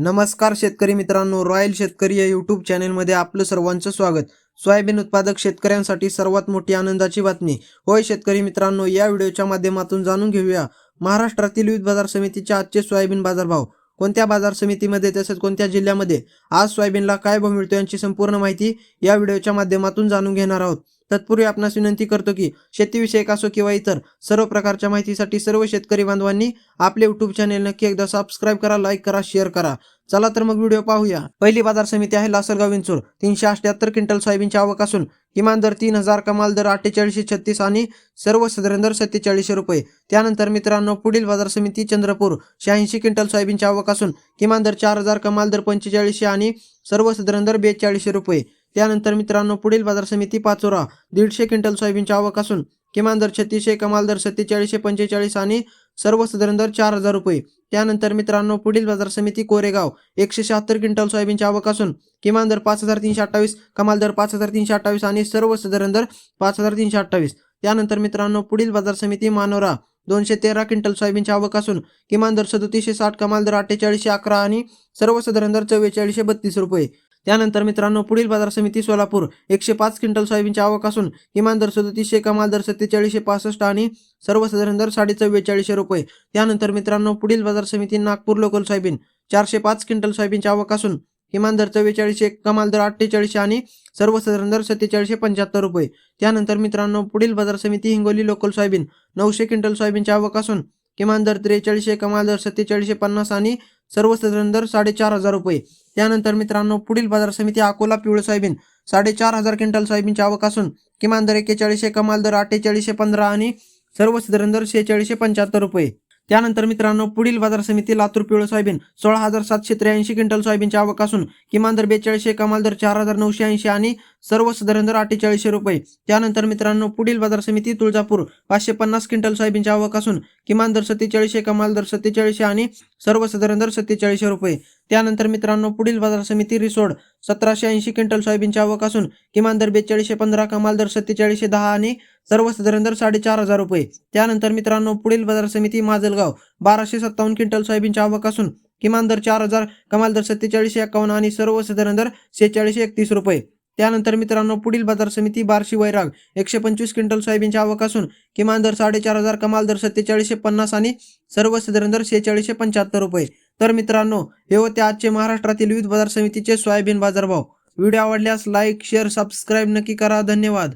नमस्कार शेतकरी मित्रांनो रॉयल शेतकरी या यूट्यूब चॅनेलमध्ये आपलं सर्वांचं स्वागत. सोयाबीन उत्पादक शेतकऱ्यांसाठी सर्वात मोठी आनंदाची बातमी. होय शेतकरी मित्रांनो या व्हिडिओच्या माध्यमातून जाणून घेऊया. महाराष्ट्रातील विविध बाजार समितीचे आजचे सोयाबीन बाजारभाव. कोणत्या बाजार समितीमध्ये तसेच कोणत्या जिल्ह्यामध्ये? आज सोयाबीनला काय भाव मिळतो यांची संपूर्ण माहिती या व्हिडिओच्या माध्यमातून जाणून घेणार आहोत. तत्पूर्वी आपणास विनंती करतो की शेतीविषयक असो किंवा इतर सर्व प्रकारच्या माहितीसाठी सर्व शेतकरी बांधवांनी आपले युट्यूब चॅनेल नक्की एकदा सबस्क्राईब करा लाईक करा शेअर करा. चला तर मग व्हिडिओ पाहूया. पहिली बाजार समिती आहे लासलगाव विंचूर. तीनशे अठ्याहत्तर क्विंटल सोयाबीनची आवक असून किमान दर तीन हजार कमाल दर अठ्ठेचाळीसशे छत्तीस आणि सर्वसाधारण दर सत्तेचाळीसशे रुपये. त्यानंतर मित्रांनो पुढील बाजार समिती चंद्रपूर. शहाऐंशी क्विंटल सोयाबीनची आवक असून किमान दर चार हजार कमाल दर पंचेचाळीसशे आणि सर्वसाधारण दर बेचाळीसशे रुपये. त्यानंतर मित्रांनो पुढील बाजार समिती पाचोरा दीडशे क्विंटल सोयाबीनची आवक असून किमान दर छत्तीसशे कमाल दर सत्तेचाळीसशे पंचेचाळीस आणि सर्वसाधारण दर चार हजार रुपये. त्यानंतर मित्रांनो पुढील बाजार समिती कोरेगाव एकशे शहात्तर क्विंटल सोयाबीनची आवक असून किमान दर पाच हजार तीनशे अठ्ठावीस कमाल दर पाच हजार तीनशे अठ्ठावीस आणि सर्वसाधारण दर पाच हजार तीनशे अठ्ठावीस. त्यानंतर मित्रांनो पुढील बाजार समिती मानोरा दोनशे तेरा क्विंटल सोयाबीनची आवक असून किमान दर सदतीसशे साठ कमाल दर अठ्ठेचाळीसशे अकरा आणि सर्वसाधारण दर चव्वेचाळीसशे बत्तीस रुपये. त्यानंतर मित्रांनो पुढील बाजार समिती सोलापूर एकशे पाच क्विंटल सोयाबीनची आवक असून किमान दर सदतीसशे कमाल दर सत्तेचाळीसशे पासष्ट आणि सर्वसाधारण दर साडे चव्वेचाळीसशे रुपये. त्यानंतर मित्रांनो पुढील बाजार समिती नागपूर लोकल सोयाबीन चारशे पाच क्विंटल सोयाबीनची आवक असून किमान दर चव्वेचाळीसशे कमाल दर अठ्ठेचाळीसशे आणि सर्वसाधारण दर सत्तेचाळीसशे पंच्याहत्तर रुपये. त्यानंतर मित्रांनो पुढील बाजार समिती हिंगोली लोकल सोयाबीन नऊशे क्विंटल सोयाबीनची आवक असून किमान दर त्रेचाळीसशे कमाल दर सत्तेचाळीसशे पन्नास आणि सर्वसाधारण दर साडेचार हजार रुपये. त्यानंतर मित्रांनो पुढील बाजार समिती अकोला पिवळं सोयाबीन. साडेचार हजार क्विंटल सोयाबीनची आवक असून किमान दर एक्केचाळीसशे कमाल दर अठ्ठेचाळीसशे पंधरा आणि सर्वसाधारण दर शेहेचाळीसशे पंच्याहत्तर रुपये. त्यानंतर मित्रांनो पुढील बाजार समिती लातूर पिवळं सोयाबीन. सोळा हजार सातशे त्र्याऐंशी क्विंटल सोयाबीनची आवक असून किमान दर बेचाळीसशे कमाल दर चार हजार नऊशे ऐंशी आणि सर्वसाधारण दर अठ्ठेचाळीसशे रुपये. त्यानंतर मित्रांनो पुढील बाजार समिती तुळजापूर. पाचशे पन्नास क्विंटल सोयाबीनची आवक असून किमान दर सत्तेचाळीसशे कमाल दर सत्तेचाळीसशे आणि सर्वसाधारण दर सत्तेचाळीसशे रुपये. त्यानंतर मित्रांनो पुढील बाजार समिती रिसोड सतराशे ऐंशी क्विंटल सोयाबीनची आवक असून किमान दर बेचाळीसशे पंधरा कमाल दर सत्तेचाळीसशे दहा आणि सर्वसाधारण दर साडेचार हजार रुपये. त्यानंतर मित्रांनो पुढील बाजार समिती माजलगाव बाराशे सत्तावन्न क्विंटल सोयाबीनची आवक असून किमान दर चार हजार कमाल दर सत्तेचाळीसशे एकावन्न आणि सर्वसाधारण दर सेहेचाळीसशे एकतीस रुपये. त्यानंतर मित्रांनो पुढील बाजार समिती बार्शी वैराग एकशे पंचवीस क्विंटल सोयाबीनची आवक असून किमान दर साडेचार हजार कमाल दर सत्तेचाळीसशे पन्नास आणि सर्वसाधारण दर शेहेचाळीसशे पंच्याहत्तर रुपये. तर मित्रांनो हे होते आजचे महाराष्ट्रातील विविध बाजार समितीचे सोयाबीन बाजारभाव. व्हिडिओ आवडल्यास लाईक शेअर सबस्क्राईब नक्की करा. धन्यवाद.